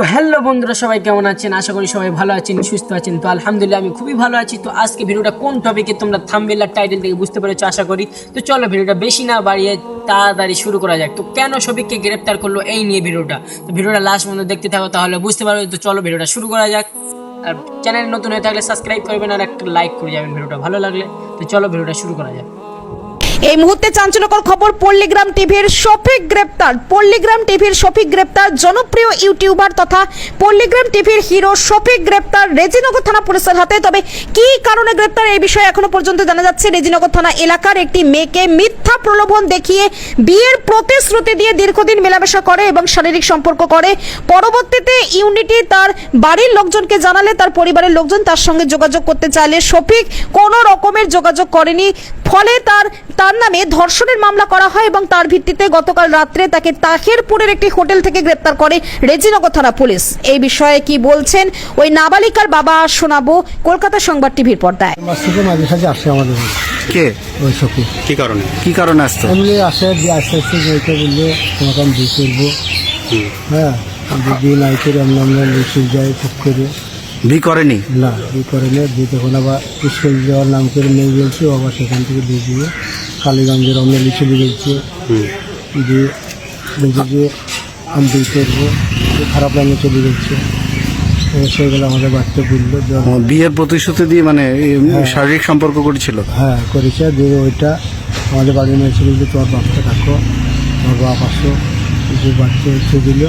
তো হ্যালো বন্ধুরা, সবাই কেমন আছেন? আশা করি সবাই ভালো আছেন, সুস্থ আছেন। তো আলহামদুলিল্লাহ, আমি খুবই ভালো আছি। তো আজকে ভিডিওটা কোন টপিকে তোমরা থাম্বেল আর টাইটেল থেকে বুঝতে পেরেছ, আশা করি? তো চলো ভিডিওটা বেশি না বাড়িয়ে তাড়াতাড়ি শুরু করা যাক। তো কেন শফিককে গ্রেপ্তার করল এই নিয়ে ভিডিওটা? তো ভিডিওটা লাস্ট পর্যন্ত দেখতে থাকো, তাহলে বুঝতে পারবে। তো চলো ভিডিওটা শুরু করা যাক। আর চ্যানেল নতুন হয়ে থাকলে সাবস্ক্রাইব করবেন আর একটা লাইক করে যাবেন ভিডিওটা। ভালো লাগলে, তো চলো ভিডিওটা শুরু করা যাক। এই মুহূর্তে চাঞ্চল্যকর খবর, পল্লীগ্রাম টিভির শফিক গ্রেপ্তার। পল্লীগ্রাম টিভির শফিক গ্রেপ্তার, জনপ্রিয় ইউটিউবার তথা পল্লীগ্রাম টিভির হিরো শফিক গ্রেপ্তার রেজিনগর থানা পুলিশের হাতে। তবে কি কারণে গ্রেপ্তার এই বিষয়ে এখনও পর্যন্ত জানা যাচ্ছে? রেজিনগর থানা এলাকার একটি মেয়েকে মিথ্যা প্রলোভন দেখিয়ে বিয়ের প্রতিশ্রুতি দিয়ে দীর্ঘদিন মেলামেশা করে এবং শারীরিক সম্পর্ক করে। পরবর্তীতে ইউনিটি তার বাড়ির লোকজনকে জানালে, তার পরিবারের লোকজন তার সঙ্গে যোগাযোগ করতে চাইলে। শফিক কোনো রকমের যোগাযোগ করেনি, ফলে তার তার নামে ধর্ষণের মামলা করা হয় এবং তার ভিত্তিতে গতকাল রাত্রে তাকে তাহেরপুরের একটি হোটেল থেকে গ্রেপ্তার করে রেজিনগর থানা পুলিশ। এই বিষয়ে কি বলছেন ওই নাবালিকার বাবা শোনাবো কলকাতা সংবাদ টিভির পর্দায়। মাঝে সাঝে আসে আমাদের কে? ওই সখী। কি কারণে? কি কারণে আসতো? এমনি আসে দিয়ে আস্তে আস্তে যেতে বললে তোমাকে আমি বিয়ে করব। হ্যাঁ আমি বিয়ে নাই করে আমরা আমরা লিখে যাই খুব করে। বি করেনি? না বিয়ে করে না তখন আবার স্কুল যাওয়ার নাম করে নিয়ে গেছি আবার সেখান থেকে দিয়ে দিয়ে কালীগঞ্জের আমরা লিখে দিয়ে গেছি দিয়ে বলছি যে আমি করব খারাপ লাগে চলে গেছে। সেগুলো আমাদের বাড়িতে বলল যে বিয়ের প্রতিশ্রুতি দিয়ে মানে শারীরিক সম্পর্ক করেছিল? হ্যাঁ করেছে। দিয়ে ওইটা আমাদের বাড়ির মেয়ে ছিল যে তোমার বাপকে ডাকো তোমার বাপ আসো। যে বাচ্চা এসে দিল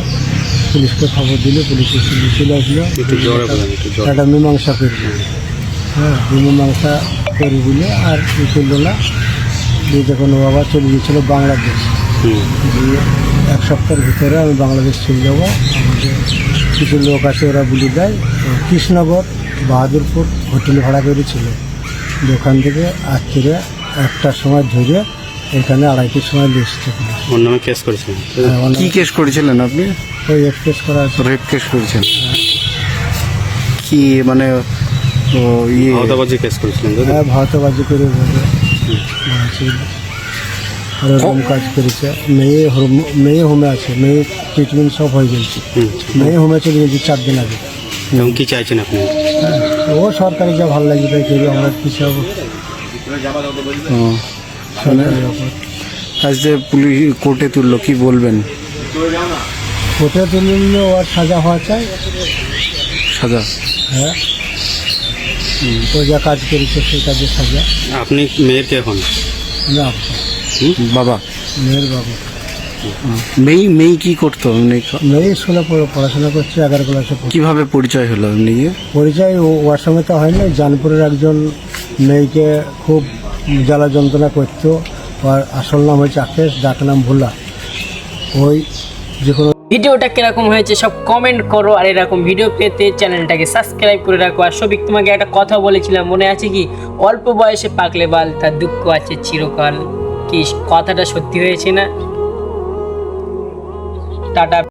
পুলিশকে খবর দিল পুলিশ এসে চলে আসলো। একটা মীমাংসা করবে হ্যাঁ মীমাংসা করে দিলে আর করল না দিয়ে যখন ও আবার চলে গিয়েছিল বাংলাদেশ দিয়ে এক সপ্তাহের ভিতরে আমি বাংলাদেশ চলে যাব। আমাদের কিছু লোক আছে ওরা বলে দেয় তো কৃষ্ণনগর বাহাদুরপুর হোটেল ভাড়া করেছিল। ওখান থেকে আজকে একটার সময় ধরে এখানে আড়াইটির সময় লিস্ট ওর নামে কেস করেছেন? কি কেস করেছিলেন আপনি? ওই এক্সপ্রেস করা আছে। রেপ কেস করেছেন। কি মানে ও ইয়ে? আওতাবাজি কেস করেছিলেন হ্যাঁ ভারতবাজি করে আর ওরকম কাজ করেছে। মেয়ে হোম- মেয়ে হোমে আছে। মেয়ে ট্রিটমেন্ট সব হয়ে গেছে। মেয়ে হোমে চলে গেছে চার দিন আগে। এবং কি চাইছেন আপনি? হ্যাঁ ও সরকারি যা ভালো লাগবে তাই করবে আমরা কিছু হব ও, সরকারের ওপর আজ যে পুলিশ কোর্টে তুললো কি বলবেন? কোথায় তুলে নিলে ওর সাজা হওয়া চাই। সাজা? হ্যাঁ। ও যা কাজ করেছে সেই কাজে সাজা। আপনি মেয়ের কে এখন? বাবা। মেয়ের বাবা। মেয়ে মেয়ে কি করতো? মেয়ে স্কুলে পড়ে- পড়াশোনা করছে এগারো ক্লাসে। কীভাবে পরিচয় হলো এমনি পরিচয় ওর সঙ্গে তো হয়নি। জানপুরের একজন মেয়েকে খুব জ্বালা যন্ত্রণা করতো। আর আসল নাম হয়েছে আকেশ ডাক নাম ভোলা। ওই যে কোনো ভিডিওটা কীরকম হয়েছে সব কমেন্ট করো আর এরকম ভিডিও পেতে চ্যানেলটাকে সাবস্ক্রাইব করে রাখো। আর সবিক, তোমাকে একটা কথা বলেছিলাম, মনে আছে কি? অল্প বয়সে পাকলে বাল, তার দুঃখ আছে চিরকাল। কি কথাটা সত্যি হয়েছে না? টাটা।